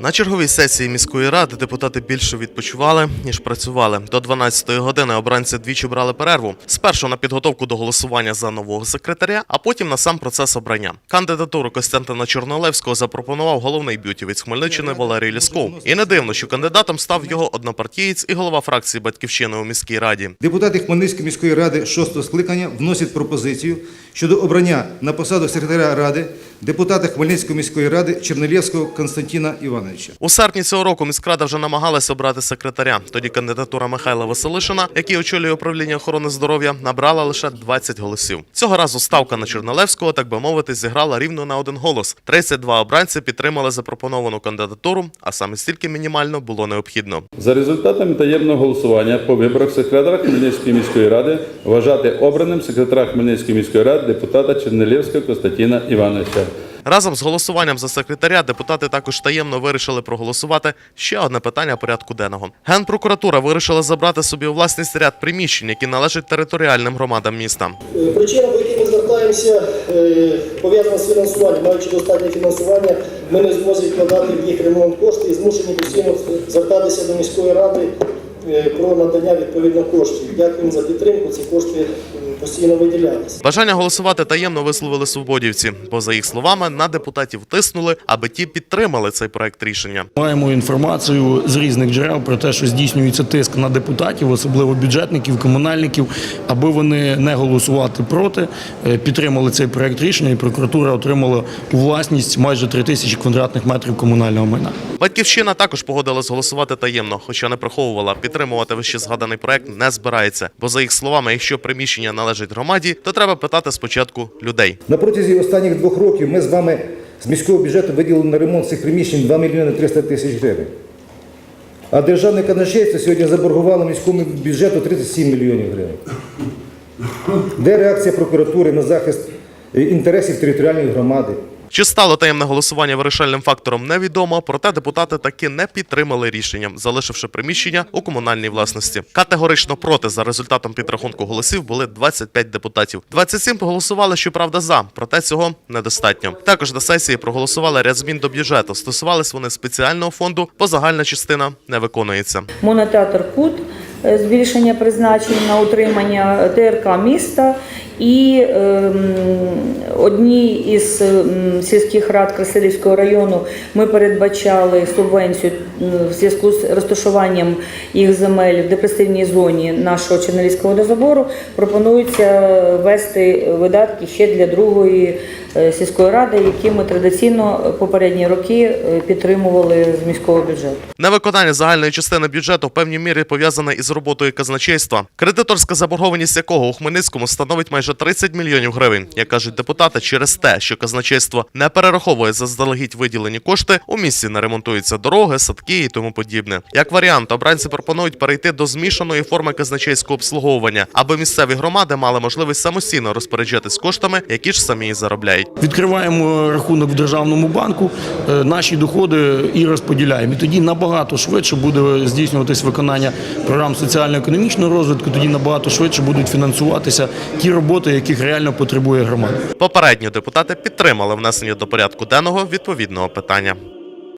На черговій сесії міської ради депутати більше відпочивали ніж працювали. До 12-ї години обранці двічі брали перерву. Спершу на підготовку до голосування за нового секретаря, а потім на сам процес обрання. Кандидатуру Костянтина Чорнолевського запропонував головний б'ютівець Хмельниччини Валерій Лісков. І не дивно, що кандидатом став його однопартієць і голова фракції Батьківщини у міській раді. Депутати Хмельницької міської ради шостого скликання вносять пропозицію щодо обрання на посаду секретаря ради депутата Хмельницької міської ради Чернелєвського Константина Івановича. У серпні цього року міськрада вже намагалася обрати секретаря. Тоді кандидатура Михайла Василишина, який очолює управління охорони здоров'я, набрала лише 20 голосів. Цього разу ставка на Чернелевського, так би мовити, зіграла рівно на один голос. 32 обранці підтримали запропоновану кандидатуру, а саме стільки мінімально було необхідно. За результатами таємного голосування по виборах секретаря Хмельницької міської ради вважати обраним секретаря Хмельницької міської ради депутата Чернелівського Костянтина Івановича. Разом з голосуванням за секретаря депутати також таємно вирішили проголосувати ще одне питання порядку денного. Генпрокуратура вирішила забрати собі у власність ряд приміщень, які належать територіальним громадам міста. Е, Причина, по якій ми звертаємося, е, пов'язана з фінансуванням. Маючи достатнє фінансування, ми не зможемо вкладати в їх ремонт кошти і змушені постійно звертатися до міської ради про надання відповідно коштів. Дякуємо за підтримку. Ці кошти постійно виділялися. Бажання голосувати таємно висловили свободівці, бо за їх словами на депутатів тиснули, аби ті підтримали цей проект рішення. Маємо інформацію з різних джерел про те, що здійснюється тиск на депутатів, особливо бюджетників, комунальників, аби вони не голосувати проти, е, підтримали цей проект рішення, і прокуратура отримала у власність майже 3 тисячі квадратних метрів комунального майна. Батьківщина також погодилась голосувати таємно, хоча не приховувала. Підтримувати вище згаданий проект не збирається. Бо за їх словами, якщо приміщення належить громаді, то треба питати спочатку людей. На протязі останніх двох років ми з вами з міського бюджету виділили на ремонт цих приміщень 2 мільйони 300 тисяч гривень. А державне казначейство сьогодні заборгувало міському бюджету 37 мільйонів гривень. Де реакція прокуратури на захист е, інтересів територіальної громади? Чи стало таємне голосування вирішальним фактором, невідомо. Проте депутати таки не підтримали рішення, залишивши приміщення у комунальній власності. Категорично проти за результатом підрахунку голосів були 25 депутатів. 27 проголосували, щоправда, за, проте цього недостатньо. Також на сесії проголосували ряд змін до бюджету. Стосувались вони спеціального фонду, бо загальна частина не виконується. монотеатр Кут, е, збільшення призначень на утримання ТРК міста і ем, одній із ем, сільських рад Красилівського району ми передбачали субвенцію в зв'язку з розташуванням їх земель в депресивній зоні нашого Чернівського водозабору. Пропонується ввести видатки ще для другої е, сільської ради, які ми традиційно попередні роки е, підтримували з міського бюджету. Невиконання загальної частини бюджету в певній мірі пов'язане із роботою казначейства, кредиторська заборгованість якого у Хмельницькому становить майже 30 мільйонів гривень. Як кажуть депутати, через те, що казначейство не перераховує заздалегідь виділені кошти, у місті не ремонтуються дороги, садки і тому подібне. Як варіант, обранці пропонують перейти до змішаної форми казначейського обслуговування, аби місцеві громади мали можливість самостійно розпоряджатись коштами, які ж самі заробляють. Відкриваємо рахунок в державному банку, е, наші доходи і розподіляємо. І тоді набагато швидше буде здійснюватись виконання програм соціально-економічного розвитку. Тоді набагато швидше будуть фінансуватися ті роботи, яких реально потребує громада. Попередньо депутати підтримали внесення до порядку денного відповідного питання.